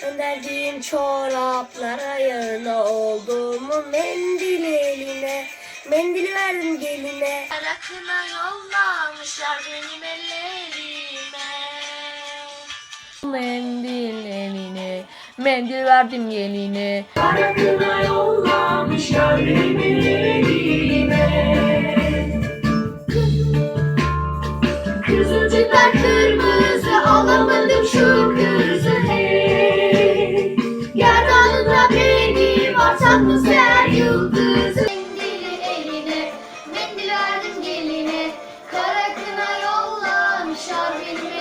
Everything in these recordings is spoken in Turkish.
Gönderdiğim çoraplara yağına oldumu mendil eline. Mendil verdim geline. Rakına yollamışlar benim ellerime. Mendil eline, mendil verdim geline. Karakına yollamışlar beni yollamışlar benim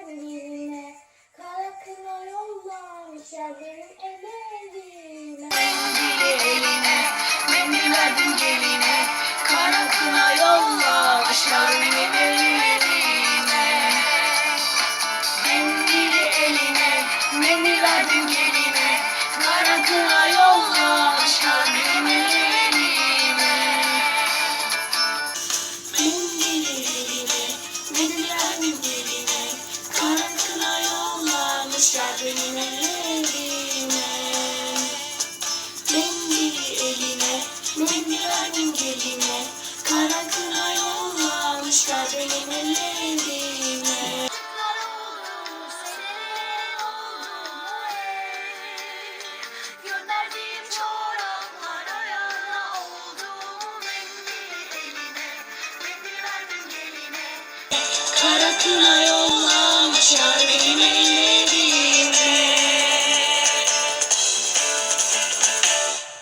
Mendil verdim geline. Kara kına yollamışlar benim ellerime. Mendili eline Mendil verdim geline Kara kına yollamışlar benim ellerime Mendili eline Mendil verdim geline Kara kına yollamışlar benim ellerime Mendili eline Mendil verdim geline to life.